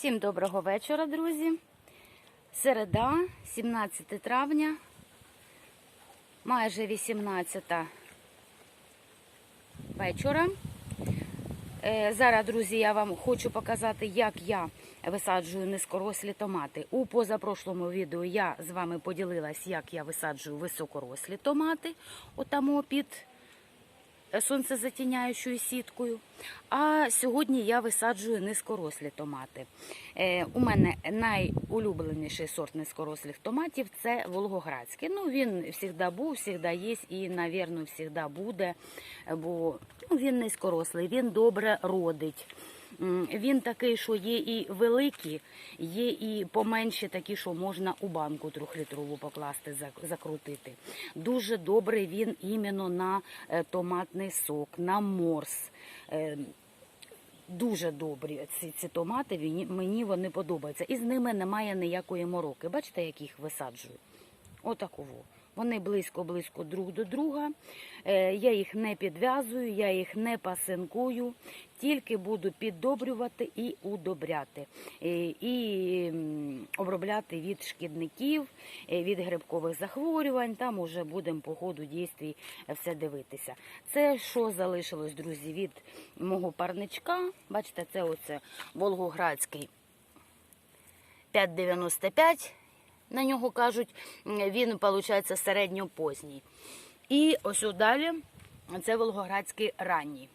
Всім доброго вечора, друзі. Середа, 17 травня, майже 18 вечора. Е, Зараз, друзі, я вам хочу показати, як я висаджую низькорослі томати. У позапрошлому відео я з вами поділилась, як я висаджую високорослі томати, отамо під сонцезатіняючою сіткою. А сьогодні я висаджую низкорослі томати. Е, у мене найулюбленіший сорт низкорослих томатів це Волгоградський. Ну, він завжди був, завжди є і, навірно, завжди буде, бо ну, він низькорослий, він добре родить. Він такий, що є і великі, є і поменші такі, що можна у банку трьохлітрову покласти, закрутити. Дуже добрий він іменно на е, томатний сок, на морс. Е, Дуже добрі ці, ці томати, мені вони подобаються. І з ними немає ніякої мороки. Бачите, як їх висаджую? Отаково. Вони близько-близько друг до друга. Е, Я їх не підв'язую, я їх не пасинкую, тільки буду піддобрювати і удобряти. Е, І обробляти від шкідників, е, від грибкових захворювань. Там уже будемо по ходу дійствій все дивитися. Це що залишилось, друзі, від мого парничка. Бачите, це оце Волгоградський 5,95 на нього кажуть, він, виходить, середньопозній. І ось далі це Волгоградський ранній.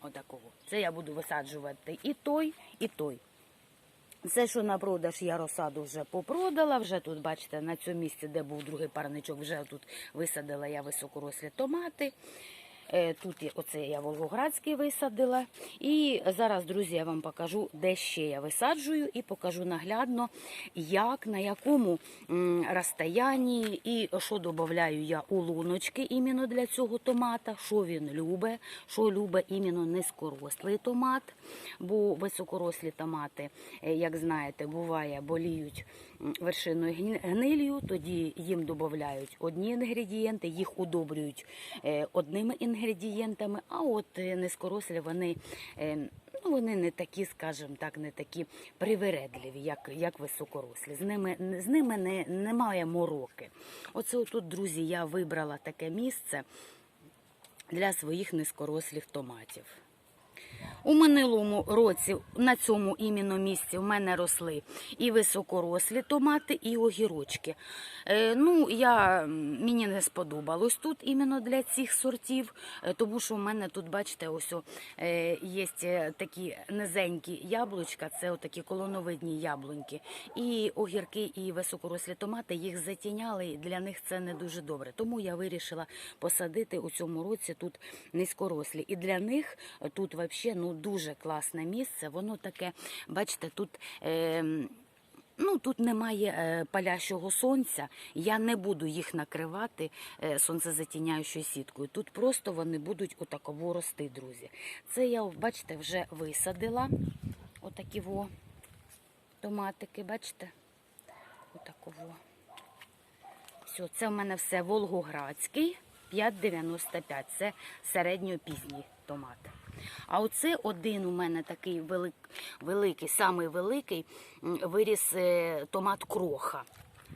Отакого. Це я буду висаджувати і той, і той. Це, що на продаж я розсаду вже попродала. Вже тут, бачите, на цьому місці, де був другий парничок, вже тут висадила я високорослі томати. Е, Тут оце я Волгоградський висадила. І зараз, друзі, я вам покажу, де ще я висаджую, і покажу наглядно, як, на якому розстоянні і що додаю я у луночки іменно для цього томата, що він любить, що любить іменно низькорослий томат, бо високорослі томати, е, як знаєте, буває, боліють вершиною гнилью, тоді їм додають одні інгредієнти, їх удобрюють е, одними інгредієнтами, а от е, низькорослі вони. е, Ну, вони не такі, скажімо так, не такі привередливі, як, як високорослі. З ними, з ними не, немає мороки. Оце отут, друзі, я вибрала таке місце для своїх низькорослих томатів. У минулому році на цьому іменно місці в мене росли і високорослі томати, і огірочки. Е, ну, я, мені не сподобалось тут іменно для цих сортів, е, тому що в мене тут, бачите, ось е, є такі низенькі яблучка, це отакі колоновидні яблуньки. І огірки, і високорослі томати їх затіняли, і для них це не дуже добре. Тому я вирішила посадити у цьому році тут низькорослі. І для них тут взагалі ну, дуже класне місце. Воно таке, бачите, тут. Е, Ну, тут немає е, палящого сонця. Я не буду їх накривати е, сонцезатіняючою сіткою. Тут просто вони будуть отаково рости, друзі. Це я, бачите, вже висадила. Отакі во томатики, бачите? Отаково. Все, це в мене все Волгоградський 5,95. Це середньопізній томат. А оце один у мене такий велик, великий, самий великий виріс е, томат кроха.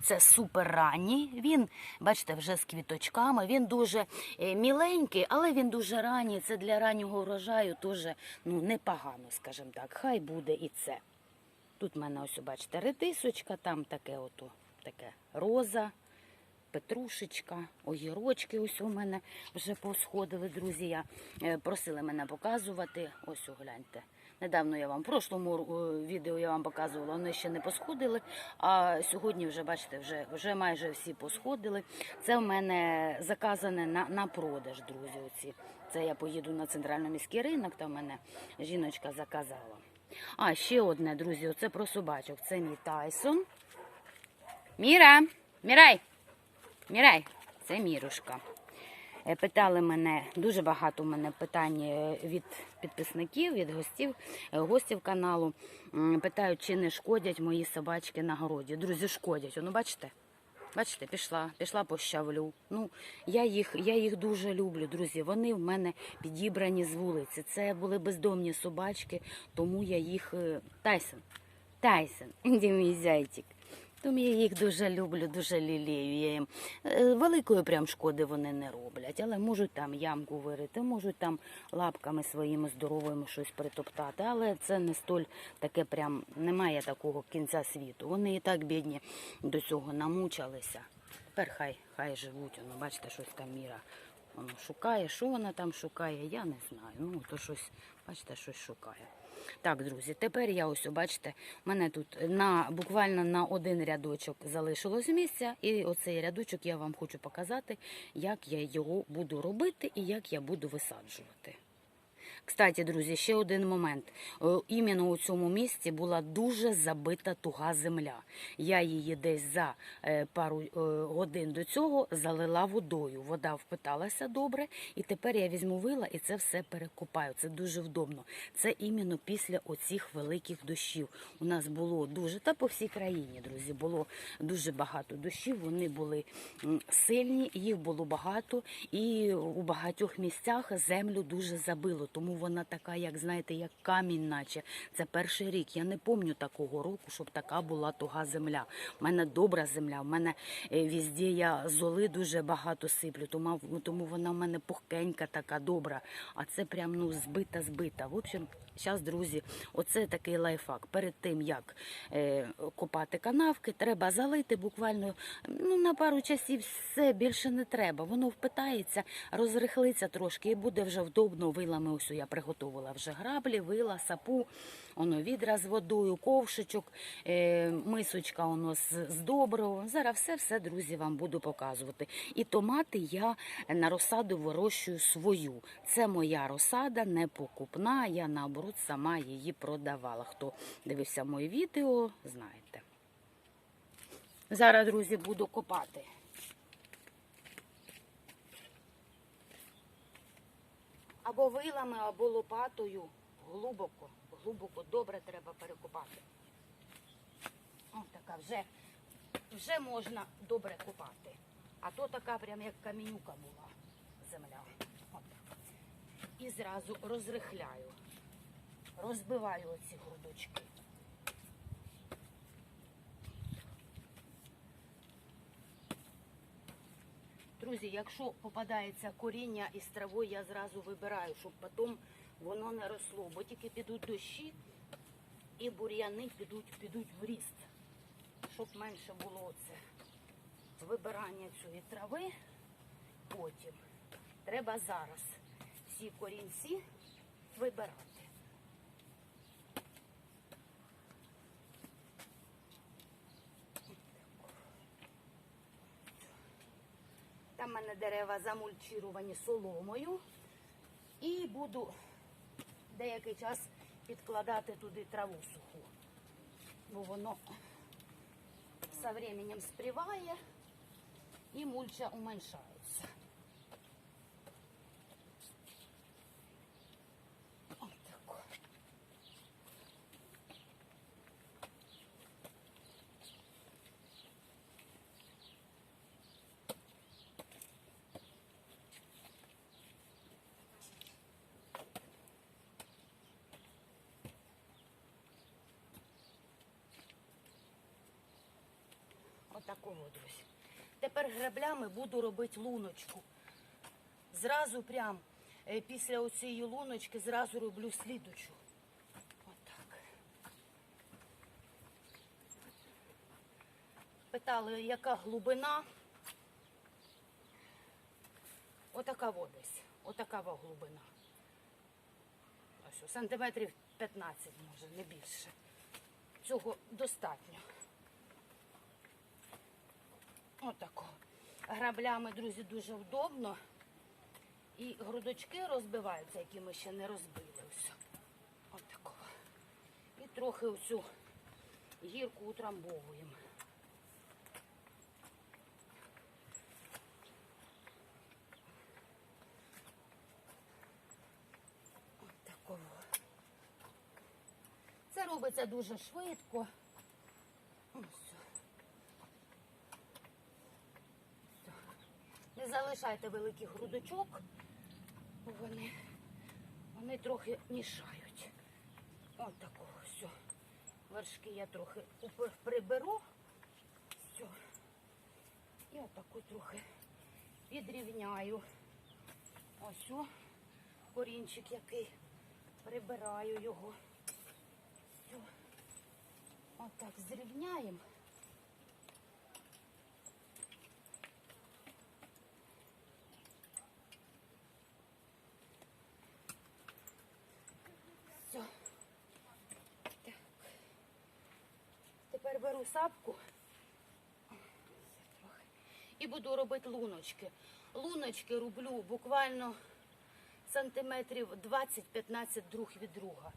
Це супер ранній. Він, бачите, вже з квіточками. Він дуже е, міленький, але він дуже ранній. Це для раннього врожаю теж ну, непогано, скажімо так. Хай буде і це. Тут в мене ось, бачите, редисочка, там таке ото, таке роза, петрушечка, огірочки ось у мене вже посходили, друзі. Я е, просили мене показувати. Ось о, гляньте. Недавно я вам в прошлому е, відео я вам показувала, вони ще не посходили. А сьогодні вже, бачите, вже, вже майже всі посходили. Це в мене заказане на, на продаж, друзі. Оці. Це я поїду на центральний міський ринок, там мене жіночка заказала. А, ще одне, друзі, оце про собачок. Це мій Тайсон. Міра! Мірай! Мірай! Це Мірушка. Е, Питали мене, дуже багато у мене питань е, від підписників, від гостів, е, гостів каналу. Питають, чи не шкодять мої собачки на городі. Друзі, шкодять. Ну, бачите? Бачите, пішла, пішла по щавлю. Ну, я їх, я їх дуже люблю, друзі. Вони в мене підібрані з вулиці. Це були бездомні собачки, тому я їх. Тайсон, Тайсон, де мій зайчик. Тому я їх дуже люблю, дуже лілею. Я їм е, великої прям шкоди вони не роблять, але можуть там ямку вирити, можуть там лапками своїми здоровими щось притоптати. Але це не столь таке, прям немає такого кінця світу. Вони і так бідні до цього намучилися. Тепер хай хай живуть. Воно, бачите, щось там міра. Воно шукає. Що вона там шукає, я не знаю. Ну, то щось, бачите, щось шукає. Так, друзі, тепер я ось, бачите, у мене тут на буквально на один рядочок залишилось місця, і оцей рядочок я вам хочу показати, як я його буду робити і як я буду висаджувати. Кстати, друзі, ще один момент. Е, Іменно у цьому місці була дуже забита туга земля. Я її десь за е, пару е, годин до цього залила водою. Вода впиталася добре, і тепер я візьму вила і це все перекопаю. Це дуже вдобно. Це іменно після оцих великих дощів. У нас було дуже, та по всій країні, друзі, було дуже багато дощів. Вони були сильні, їх було багато, і у багатьох місцях землю дуже забило. Тому вона така, як знаєте, як камінь, наче це перший рік. Я не пам'ятаю такого року, щоб така була туга земля. У мене добра земля. У мене е, везде я золи дуже багато сиплю, тому, тому вона в мене пухкенька, така добра. А це прям ну збита, збита. В общем, зараз, друзі, оце такий лайфхак. Перед тим як е, копати канавки, треба залити буквально ну, на пару часів. Все більше не треба. Воно впитається, розрихлиться трошки і буде вже вдобно вилами. Ось я приготувала вже граблі, вила, сапу, воно відра з водою, ковшичок, е, мисочка воно з, доброго. Зараз все, все, друзі, вам буду показувати. І томати я на розсаду вирощую свою. Це моя розсада, не покупна. Я наоборот сама її продавала. Хто дивився моє відео, знаєте. Зараз, друзі, буду копати. Або вилами, або лопатою. Глибоко, глибоко, добре треба перекопати. Ось така вже, вже можна добре копати. А то така прям як камінюка була земля. От. І зразу розрихляю. Розбиваю оці грудочки. Друзі, якщо попадається коріння із травою, я зразу вибираю, щоб потім воно не росло, бо тільки підуть дощі і бур'яни підуть, підуть в ріст, щоб менше було це вибирання цієї трави. Потім треба зараз всі корінці вибирати. Там в мене дерева замульчіровані соломою. І буду деякий час підкладати туди траву суху. Бо воно со временем спріває і мульча уменьшається. Ось тако. Отакого, друзі. Тепер граблями буду робити луночку. Зразу прям е, після оцієї луночки зразу роблю слідучу. Отак. Питали, яка глибина. Отака водись. Отака глибина. Ось, сантиметрів 15, може, не більше. Цього достатньо. Граблями, друзі, дуже вдобно. І грудочки розбиваються, які ми ще не розбили. Ось. Отако. І трохи оцю гірку утрамбовуємо. Отакого. Це робиться дуже швидко. Ось. Не залишайте великих грудочок, бо вони, вони трохи мішають. От такого все. Вершки я трохи приберу. Все. І отаку трохи підрівняю. Ось о, корінчик який. Прибираю його. Все. Отак зрівняємо. Все. Так. Тепер беру сапку. І буду робити луночки. Луночки роблю буквально сантиметрів 20-15 друг від друга.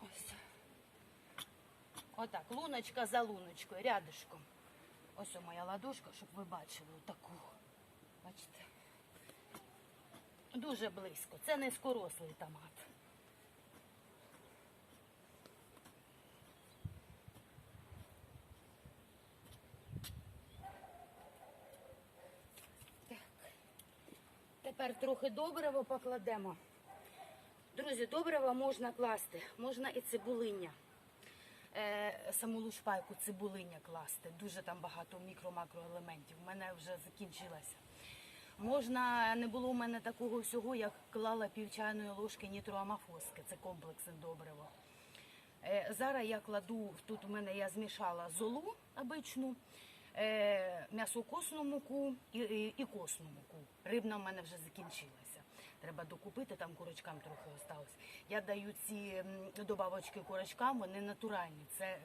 Ось. Отак, луночка за луночкою, рядишком. Ось моя ладошка, щоб ви бачили отаку. Бачите? Дуже близько. Це низькорослий томат. Так. Тепер трохи добрива покладемо. Друзі, добрива можна класти, можна і цибулиння. Е, саму лушпайку цибулиння класти. Дуже там багато мікро-макроелементів. У мене вже закінчилася. Можна, не було у мене такого всього, як клала пів ложки нітроамафоски. Це комплексне добриво. Е, зараз я кладу, тут у мене я змішала золу обичну, м'ясокосну муку і, і, і косну муку. Рибна в мене вже закінчилася. Треба докупити, там курочкам трохи осталось. Я даю ці добавочки курочкам, вони натуральні. Це,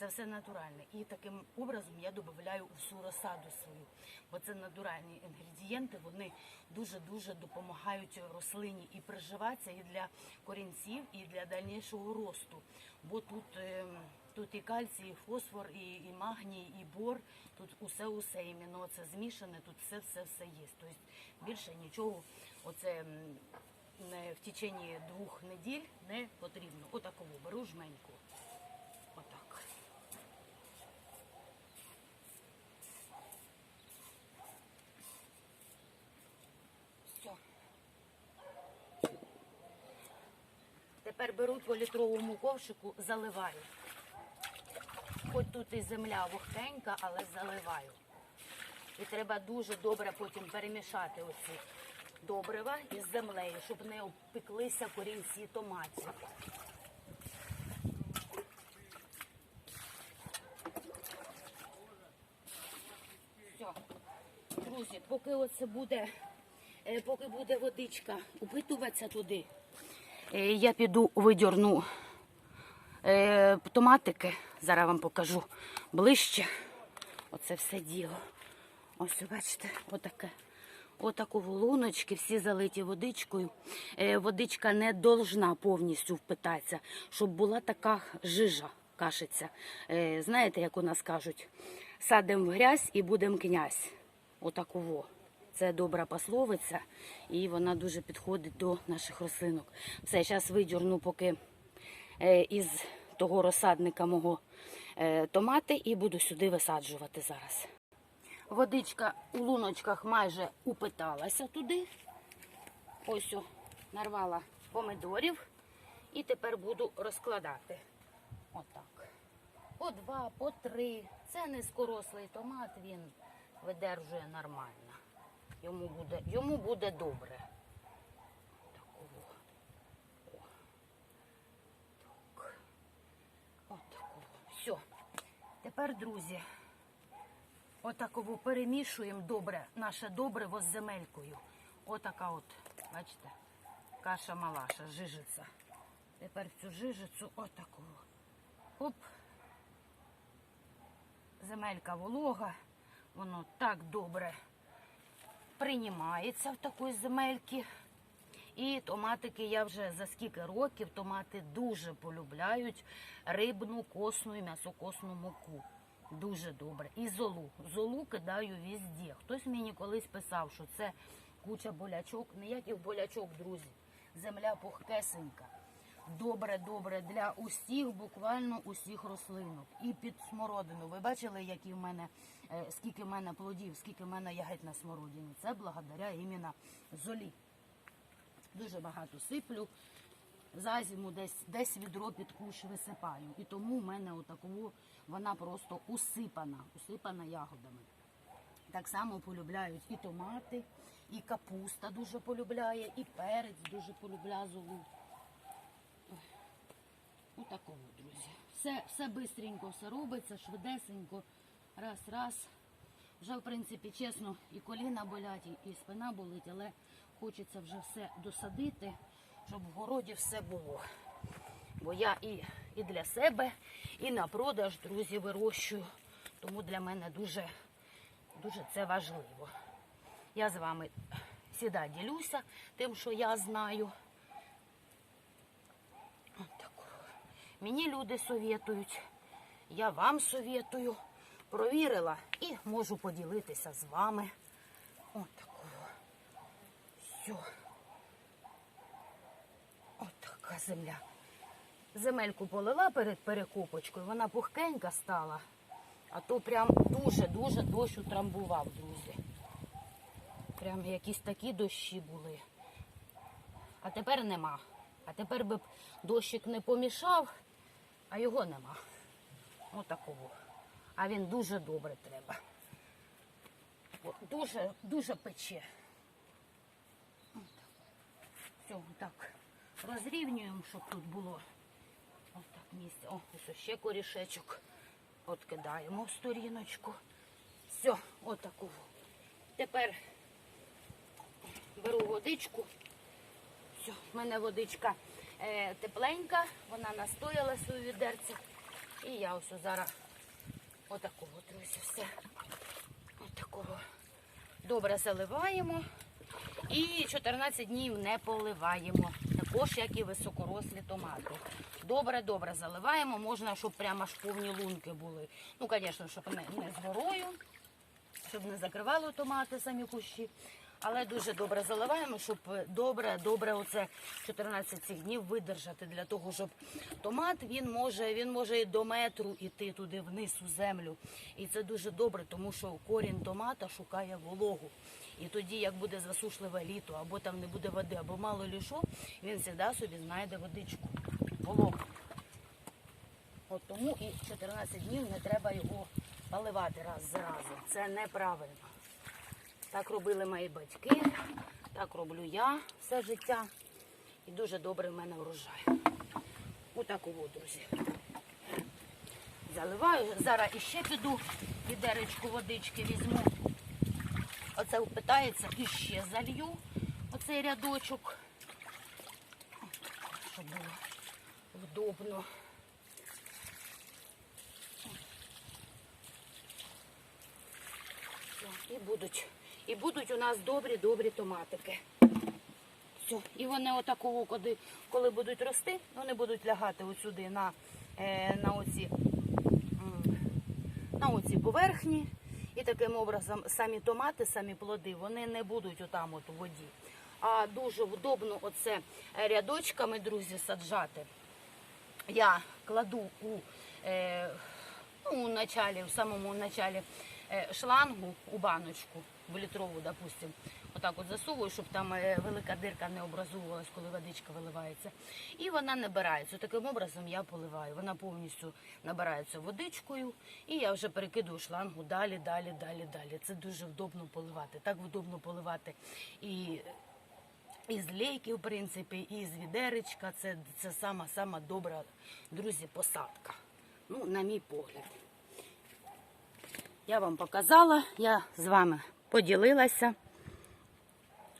це все натуральне. І таким образом я додаю у всю розсаду свою. Бо це натуральні інгредієнти, вони дуже-дуже допомагають рослині і приживатися і для корінців, і для дальнішого росту. Бо тут, ем, тут і кальцій, і фосфор, і, і магній, і бор, тут усе-усе іменно це змішане, тут все-все-все є. Тобто більше нічого оце не в течение двох неділь не потрібно. Отакову беру жменьку. Отак. Все. Тепер беру по літровому ковшику, заливаю. Хоч тут і земля вогкенька, але заливаю. І треба дуже добре потім перемішати оці добрива із землею, щоб не обпеклися корінці томатів. Друзі, поки оце буде, е, поки буде водичка упитуватися туди, я піду видірну е, томатики. Зараз вам покажу ближче. Оце все діло. Ось, бачите, отаке. Отаку луночки, всі залиті водичкою. Е, водичка не должна повністю впитатися, щоб була така жижа, кашиця. Е, знаєте, як у нас кажуть, садимо в грязь і будемо князь. Отаку во. Це добра пословиця, і вона дуже підходить до наших рослинок. Все, зараз видірну поки е, із того розсадника мого е, томати і буду сюди висаджувати зараз. Водичка у луночках майже упиталася туди. Ось нарвала помидорів і тепер буду розкладати. Отак. По два, по три. Це низькорослий томат, він видержує нормально. Йому буде, йому буде добре. Такого. О. Так. Отакого. Все. Тепер, друзі, отаково перемішуємо добре наше добриво з земелькою. Отака от, бачите, каша малаша, жижиця. Тепер цю жижицю отакого. Оп. Земелька волога, воно так добре приймається в такої земельки. І томатики я вже за скільки років томати дуже полюбляють рибну, косну і м'ясокосну муку. Дуже добре. І золу. Золу кидаю везде. Хтось мені колись писав, що це куча болячок. Ніяких болячок, друзі. Земля пухкесенька. Добре, добре для усіх, буквально усіх рослинок. І під смородину. Ви бачили, які в мене, е, скільки в мене плодів, скільки в мене ягід на смородині. Це благодаря іменно золі. Дуже багато сиплю. за зиму десь, десь відро під куш висипаю. І тому в мене отакову вона просто усипана, усипана ягодами. Так само полюбляють і томати, і капуста дуже полюбляє, і перець дуже полюбляє золу. Отакого, друзі. Все, все бистренько, все робиться, швидесенько, раз, раз. Вже, в принципі, чесно, і коліна болять, і спина болить, але хочеться вже все досадити, щоб в городі все було. Бо я і, і для себе, і на продаж, друзі, вирощую. Тому для мене дуже, дуже це важливо. Я з вами завжди ділюся тим, що я знаю. От такого. Мені люди совєтують, я вам совєтую. Провірила і можу поділитися з вами. От такого. Все. От така земля. Земельку полила перед перекопочкою, вона пухкенька стала, а то прям дуже-дуже дощ утрамбував, друзі. Прям якісь такі дощі були. А тепер нема. А тепер би дощик не помішав, а його нема. Отакого. А він дуже добре треба. Дуже, дуже пече. Все, так. Розрівнюємо, щоб тут було. Ось так місце. О, ось ще корішечок. От кидаємо в сторіночку. Все, отакого. Тепер беру водичку. Все, в мене водичка тепленька, вона настояла свою відерце. І я ось зараз отакого, друзі, все. Отакого. Добре заливаємо. І 14 днів не поливаємо. Також, як і високорослі томати. Добре-добре заливаємо. Можна, щоб прямо аж повні лунки були. Ну, звісно, щоб не, не з горою, щоб не закривало томати самі кущі. Але дуже добре заливаємо, щоб добре, добре оце 14 цих днів видержати для того, щоб томат він може, він може і до метру іти туди вниз у землю. І це дуже добре, тому що корінь томата шукає вологу. І тоді, як буде засушливе літо, або там не буде води, або мало лішу, він завжди собі знайде водичку, вологу. От тому і 14 днів не треба його поливати раз за разом. Це неправильно. Так робили мої батьки, так роблю я все життя. І дуже добре в мене врожай. Отакого, друзі. Заливаю. Зараз іще піду відеречку водички візьму. Оце впитається і ще залью оцей рядочок. Щоб було вдобно. І будуть, і будуть у нас добрі-добрі томатики. Все. І вони отакого, коли, коли будуть рости, вони будуть лягати отсюди на, е, на оці на оці поверхні. І таким образом самі томати, самі плоди, вони не будуть отам от у воді. А дуже вдобно оце рядочками, друзі, саджати. Я кладу у, е, ну, у началі, в самому началі е, шлангу у баночку, в літрову, допустим, отак от засовую, щоб там е, велика дирка не образувалась, коли водичка виливається. І вона набирається. Таким образом я поливаю. Вона повністю набирається водичкою, і я вже перекидую шлангу далі, далі, далі, далі. Це дуже вдобно поливати. Так вдобно поливати і із лейки, в принципі, і з відеречка. Це, це сама, сама добра, друзі, посадка. Ну, на мій погляд. Я вам показала, я з вами поділилася.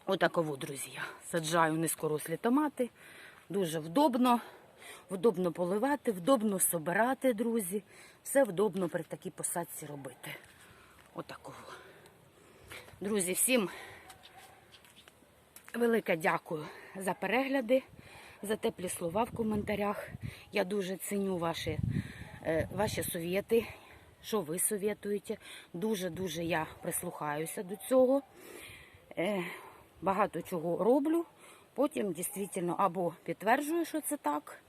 Отаково, друзі, я саджаю низькорослі томати. Дуже вдобно, вдобно поливати, вдобно собирати, друзі. Все вдобно при такій посадці робити. Отакого. Друзі, всім велике дякую за перегляди, за теплі слова в коментарях. Я дуже ціню ваші, е, ваші совєти, що ви совєтуєте. Дуже-дуже я прислухаюся до цього. Е, Багато чого роблю. Потім дійсно або підтверджую, що це так,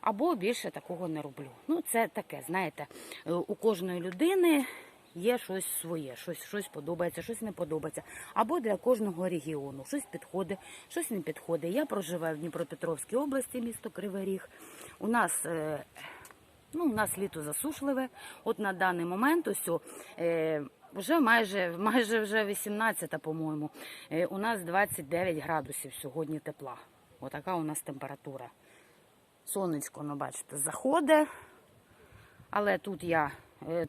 або більше такого не роблю. Ну, це таке, знаєте, е, у кожної людини є щось своє, щось, щось подобається, щось не подобається. Або для кожного регіону щось підходить, щось не підходить. Я проживаю в Дніпропетровській області, місто Кривий Ріг. У нас е, Ну, у нас літо засушливе. От на даний момент ось е, вже майже, майже вже 18, по-моєму. Е, у нас 29 градусів сьогодні тепла. Отака у нас температура. Сонечко, ну бачите, заходить. Але тут я,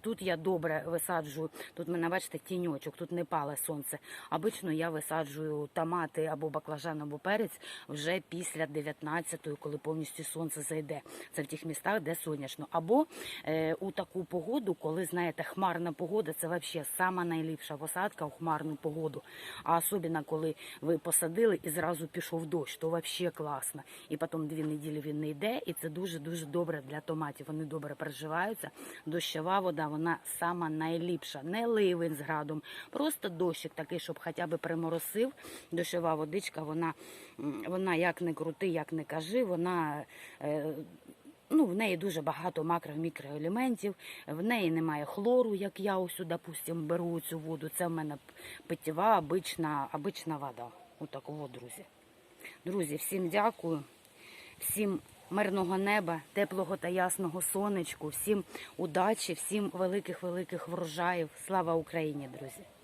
тут я добре висаджую. Тут мене, бачите, тіньочок, тут не пале сонце. Обично я висаджую томати або баклажан, або перець вже після 19-ї, коли повністю сонце зайде. Це в тих містах, де сонячно. Або е, у таку погоду, коли знаєте, хмарна погода, це взагалі сама найліпша посадка у хмарну погоду. А особливо, коли ви посадили і зразу пішов дощ, то взагалі класно. І потім дві неділі він не йде, і це дуже дуже добре для томатів. Вони добре переживаються. Дощова вода, вона сама найліпша. Не ливень з градом, просто дощик такий, щоб хоча б приморосив. Дощова водичка, вона, вона як не крути, як не кажи, вона. Е, Ну, в неї дуже багато макро-мікроелементів, в неї немає хлору, як я ось, допустим, беру цю воду. Це в мене питєва, обична, обична вода. Отакого, друзі. Друзі, всім дякую, всім мирного неба, теплого та ясного сонечку, всім удачі, всім великих-великих врожаїв. Слава Україні, друзі!